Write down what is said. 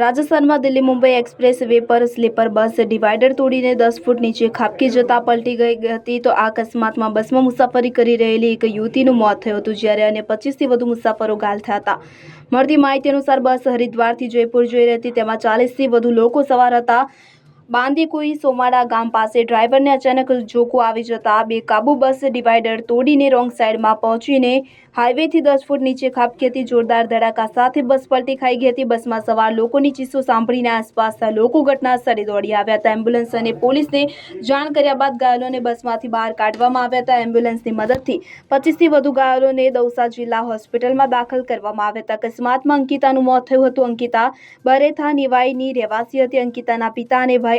રાજસ્થાનમાં Delhi Mumbai expressway પર sleeper bus divider તોડીને દસ ફૂટ નીચે ખાબકી જતા પલટી ગઈ હતી તો આ અકસ્માતમાં બસમાં મુસાફરી કરી રહેલી એક યુવતીનું મોત થયું હતું, જ્યારે અને પચીસથી વધુ મુસાફરો ઘાયલ થયા હતા. મળતી માહિતી અનુસાર બસ હરિદ્વારથી જયપુર જઈ રહી હતી, તેમાં ચાલીસથી વધુ લોકો સવાર હતા. બાંદીકુઈ સોમાડા ગામ પાસે ડ્રાઈવરને અચાનક જોકો આવી જતા બેકાબુ બસ ડિવાઈડર તોડીને રોંગ સાઈડમાં પહોંચીને હાઈવેથી દસ ફૂટ નીચે ખાબકી હતી જોરદાર ધડાકા સાથે બસ પલટી ખાઈ ગઈ હતી. બસમાં સવાર લોકોની ચીસો સાંભળીને આસપાસના લોકો ઘટના સ્થળે દોડી આવ્યા હતા. એમ્બ્યુલન્સ અને પોલીસને જાણ કર્યા બાદ ઘાયલોને બસમાંથી બહાર કાઢવામાં આવ્યા હતા. એમ્બ્યુલન્સની મદદથી પચીસથી વધુ ઘાયલોને દૌસા જિલ્લા હોસ્પિટલમાં દાખલ કરવામાં આવ્યા હતા. અકસ્માતમાં અંકિતાનું મોત થયું હતું. અંકિતા બરેથા નિવાઈની રહેવાસી હતી. અંકિતાના પિતા અને